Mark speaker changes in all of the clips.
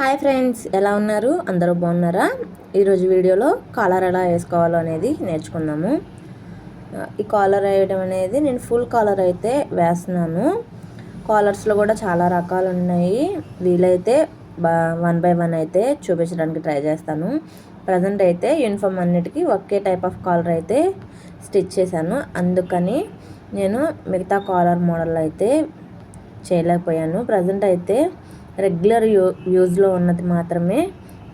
Speaker 1: Hi friends ఎలా ఉన్నారు? అందరూ బాగున్నారా? ఈరోజు వీడియోలో కాలర్ ఎలా వేసుకోవాలో అనేది నేర్చుకుందాము. ఈ కాలర్ వేయడం అనేది నేను ఫుల్ కాలర్ అయితే వేస్తున్నాను. కాలర్స్లో కూడా చాలా రకాలు ఉన్నాయి. వీలైతే బా వన్ బై వన్ అయితే చూపించడానికి ట్రై చేస్తాను. ప్రజెంట్ అయితే యూనిఫామ్ అన్నిటికీ ఒకే టైప్ ఆఫ్ కాలర్ అయితే స్టిచ్ చేశాను. అందుకని నేను మిగతా కాలర్ మోడల్ అయితే చేయలేకపోయాను. ప్రజెంట్ అయితే రెగ్యులర్ యూ యూజ్లో ఉన్నది మాత్రమే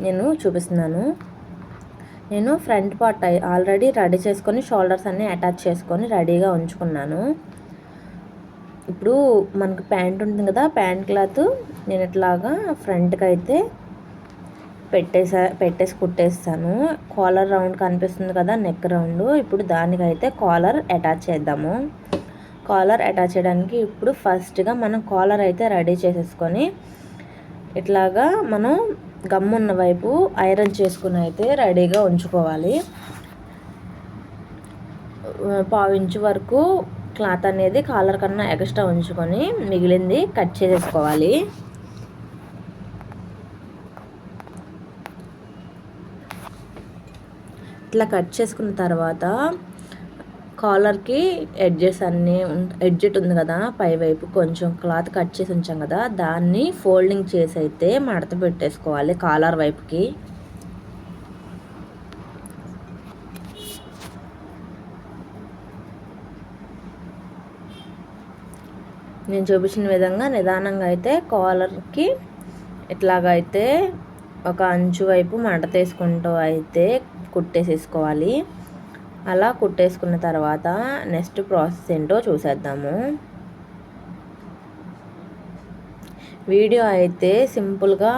Speaker 1: నేను చూపిస్తున్నాను. నేను ఫ్రంట్ పార్ట్ ఆల్రెడీ రెడీ చేసుకొని షోల్డర్స్ అన్నీ అటాచ్ చేసుకొని రెడీగా ఉంచుకున్నాను. ఇప్పుడు మనకు ప్యాంట్ ఉంటుంది కదా ప్యాంట్ క్లాత్ నేను ఇట్లాగా ఫ్రంట్కి అయితే పెట్టేసా పెట్టేసి కుట్టేస్తాను. కాలర్ రౌండ్ కనిపిస్తుంది కదా నెక్ రౌండ్. ఇప్పుడు దానికైతే కాలర్ అటాచ్ చేద్దాము. కాలర్ అటాచ్ చేయడానికి ఇప్పుడు ఫస్ట్గా మనం కాలర్ అయితే రెడీ చేసేసుకొని ఇట్లాగా మనం గమ్మున్న వైపు ఐరన్ చేసుకుని అయితే రెడీగా ఉంచుకోవాలి. పావించు వరకు క్లాత్ అనేది కాలర్ కన్నా ఎక్స్ట్రా ఉంచుకొని మిగిలింది కట్ చేసేసుకోవాలి. ఇట్లా కట్ చేసుకున్న తర్వాత కాలర్కి ఎడ్జెస్ అన్నీ ఎడ్జెట్ ఉంది కదా పై వైపు కొంచెం క్లాత్ కట్ చేసి ఉంచాం కదా దాన్ని ఫోల్డింగ్ చేసి అయితే మడత పెట్టేసుకోవాలి కాలర్ వైపుకి. నేను చూపించిన విధంగా నిదానంగా అయితే కాలర్కి ఇట్లాగైతే ఒక అంచు వైపు మడతేసుకుంటూ అయితే కుట్టేసేసుకోవాలి. అలా కుట్టేసుకున్న తర్వాత నెక్స్ట్ ప్రాసెస్ ఏంటో చూసేద్దాము. వీడియో అయితే సింపుల్గా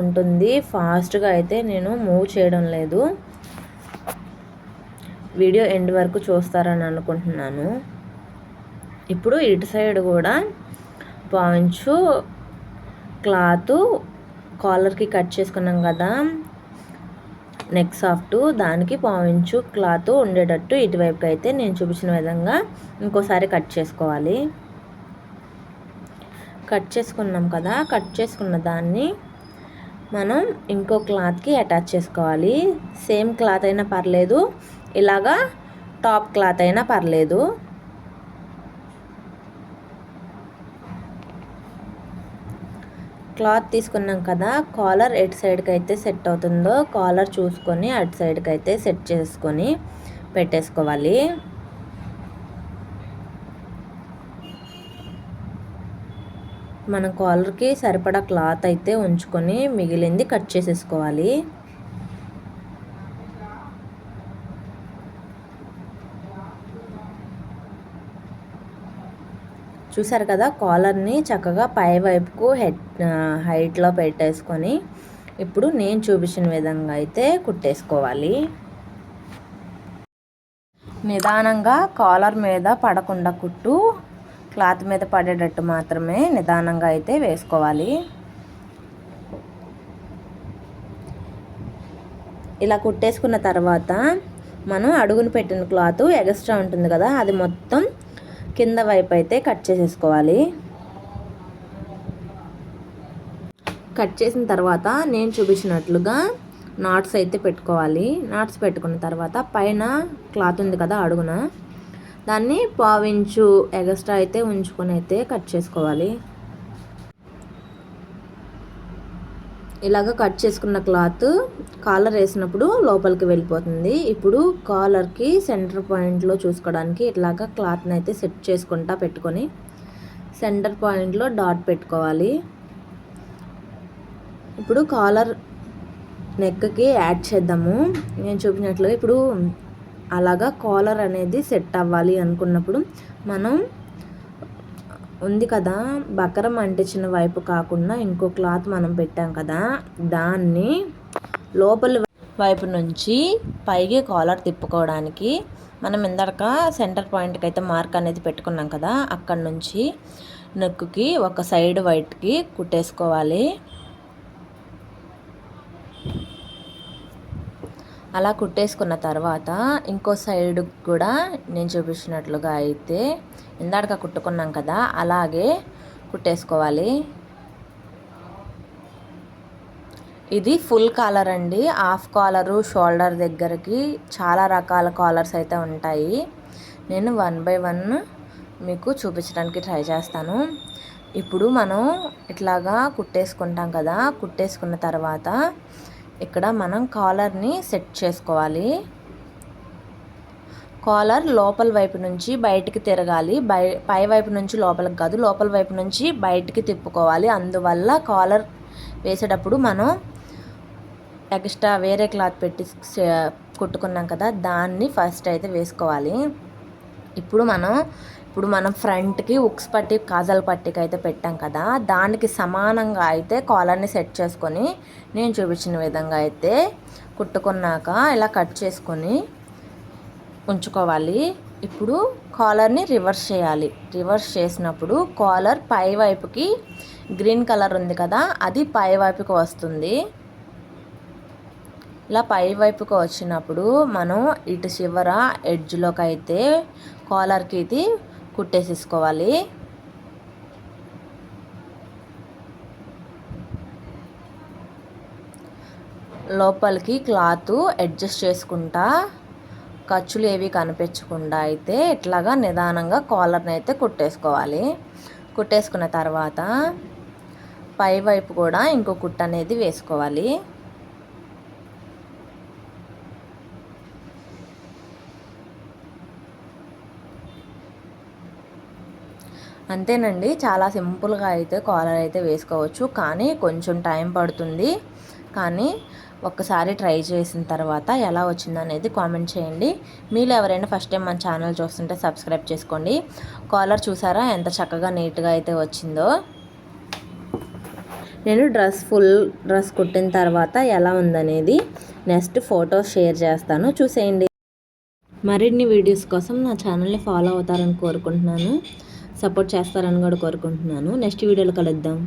Speaker 1: ఉంటుంది. ఫాస్ట్గా అయితే నేను మూవ్ చేయడం లేదు. వీడియో ఎండ్ వరకు చూస్తారని అనుకుంటున్నాను. ఇప్పుడు ఇటు సైడ్ కూడా పాయించు క్లాత్ కాలర్కి కట్ చేసుకున్నాం కదా. నెక్ సాఫ్ట్ దానికి పావించు క్లాత్ ఉండేటట్టు ఇటువైపుకి అయితే నేను చూపించిన విధంగా ఇంకోసారి కట్ చేసుకోవాలి. కట్ చేసుకున్నాం కదా కట్ చేసుకున్న దాన్ని మనం ఇంకో క్లాత్కి అటాచ్ చేసుకోవాలి. సేమ్ క్లాత్ అయినా పర్లేదు ఇలాగా టాప్ క్లాత్ అయినా పర్లేదు. క్లాత్ తీసుకున్నాం కదా కాలర్ ఎటు సైడ్కి అయితే సెట్ అవుతుందో కాలర్ చూసుకొని అటు సైడ్కి అయితే సెట్ చేసుకొని పెట్టేసుకోవాలి. మనం కాలర్కి సరిపడా క్లాత్ అయితే ఉంచుకొని మిగిలింది కట్ చేసేసుకోవాలి. చూసారు కదా కాలర్ని చక్కగా పై వైపుకు హెడ్ హైట్లో పెట్టేసుకొని ఇప్పుడు నేను చూపించిన విధంగా అయితే కుట్టేసుకోవాలి. నిదానంగా కాలర్ మీద పడకుండా కుట్టు క్లాత్ మీద పడేటట్టు మాత్రమే నిదానంగా అయితే వేసుకోవాలి. ఇలా కుట్టేసుకున్న తర్వాత మనం అడుగును పెట్టిన క్లాత్ ఎగస్ట్రా ఉంటుంది కదా అది మొత్తం కింద వైపు అయితే కట్ చేసేసుకోవాలి. కట్ చేసిన తర్వాత నేను చూపించినట్లుగా నాట్స్ అయితే పెట్టుకోవాలి. నాట్స్ పెట్టుకున్న తర్వాత పైన క్లాత్ ఉంది కదా అడుగున దాన్ని పావించు ఎగస్ట్రా అయితే ఉంచుకొని అయితే కట్ చేసుకోవాలి. ఇలాగ కట్ చేసుకున్న క్లాత్ కాలర్ వేసినప్పుడు లోపలికి వెళ్ళిపోతుంది. ఇప్పుడు కాలర్కి సెంటర్ పాయింట్లో చూసుకోవడానికి ఇట్లాగ క్లాత్ని అయితే సెట్ చేసుకుంటా పెట్టుకొని సెంటర్ పాయింట్లో డాట్ పెట్టుకోవాలి. ఇప్పుడు కాలర్ నెక్కి యాడ్ చేద్దాము. నేను చూపినట్లుగా ఇప్పుడు అలాగా కాలర్ అనేది సెట్ అవ్వాలి అనుకున్నప్పుడు మనం ఉంది కదా. బకరం అంటించిన వైపు కాకుండా ఇంకో క్లాత్ మనం పెట్టాం కదా. దాన్ని లోపల వైపు నుంచి పైకి కాలర్ తిప్పుకోవడానికి మనం ఇందాక సెంటర్ పాయింట్కి అయితే మార్క్ అనేది పెట్టుకున్నాం కదా. అక్కడ నుంచి నెక్కుకి ఒక సైడ్ వైట్కి కుట్టేసుకోవాలి. అలా కుట్టేసుకున్న తర్వాత ఇంకో సైడ్ కూడా నేను చూపించినట్లుగా అయితే ఇందాక కుట్టుకున్నాం కదా అలాగే కుట్టేసుకోవాలి. ఇది ఫుల్ కాలర్ అండి. హాఫ్ కాలరు షోల్డర్ దగ్గరికి చాలా రకాల కాలర్స్ అయితే ఉంటాయి. నేను వన్ బై వన్ మీకు చూపించడానికి ట్రై చేస్తాను. ఇప్పుడు మనం ఇట్లాగా కుట్టేసుకుంటాం కదా కుట్టేసుకున్న తర్వాత ఇక్కడ మనం కాలర్ని సెట్ చేసుకోవాలి. కాలర్ లోపల వైపు నుంచి బయటికి తిరగాలి. బై పై వైపు నుంచి లోపలికి కాదు లోపల వైపు నుంచి బయటికి తిప్పుకోవాలి. అందువల్ల కాలర్ వేసేటప్పుడు మనం ఎక్స్ట్రా వేరే క్లాత్ పెట్టి కుట్టుకున్నాం కదా దాన్ని ఫస్ట్ అయితే వేసుకోవాలి. ఇప్పుడు మనం ఇప్పుడు మనం ఫ్రంట్కి ఉక్స్ పట్టి కాజల్ పట్టికి అయితే పెట్టాం కదా దానికి సమానంగా అయితే కాలర్ని సెట్ చేసుకొని నేను చూపించిన విధంగా అయితే కుట్టుకున్నాక ఇలా కట్ చేసుకొని ఉంచుకోవాలి. ఇప్పుడు కాలర్ని రివర్స్ చేయాలి. రివర్స్ చేసినప్పుడు కాలర్ పై వైపుకి గ్రీన్ కలర్ ఉంది కదా అది పై వైపుకి వస్తుంది. ఇలా పై వైపుకి వచ్చినప్పుడు మనం ఇటు చివర ఎడ్జ్లోకి అయితే కాలర్కి ఇది కుట్టేసేసుకోవాలి. లోపలికి క్లాత్ అడ్జస్ట్ చేసుకుంటా ఖర్చులు ఏవి కనిపించకుండా అయితే ఇట్లాగా నిదానంగా కాలర్ని అయితే కుట్టేసుకోవాలి. కుట్టేసుకున్న తర్వాత పై వైపు కూడా ఇంకో కుట్ట అనేది వేసుకోవాలి. అంతేనండి. చాలా సింపుల్గా అయితే కాలర్ అయితే వేసుకోవచ్చు. కానీ కొంచెం టైం పడుతుంది. కానీ ఒక్కసారి ట్రై చేసిన తర్వాత ఎలా వచ్చిందనేది కామెంట్ చేయండి. మీరు ఎవరైనా ఫస్ట్ టైం మన ఛానల్ చూస్తుంటే సబ్స్క్రైబ్ చేసుకోండి. కాలర్ చూసారా? ఎంత చక్కగా నీట్గా అయితే వచ్చిందో. నేను డ్రెస్ ఫుల్ డ్రెస్ కుట్టిన తర్వాత ఎలా ఉందనేది నెక్స్ట్ ఫోటో షేర్ చేస్తాను. చూసేయండి. మరిన్ని వీడియోస్ కోసం నా ఛానల్ని ఫాలో అవుతారని కోరుకుంటున్నాను. సపోర్ట్ చేస్తారని కూడా కోరుకుంటున్నాను. నెక్స్ట్ వీడియోలో కలుద్దాం.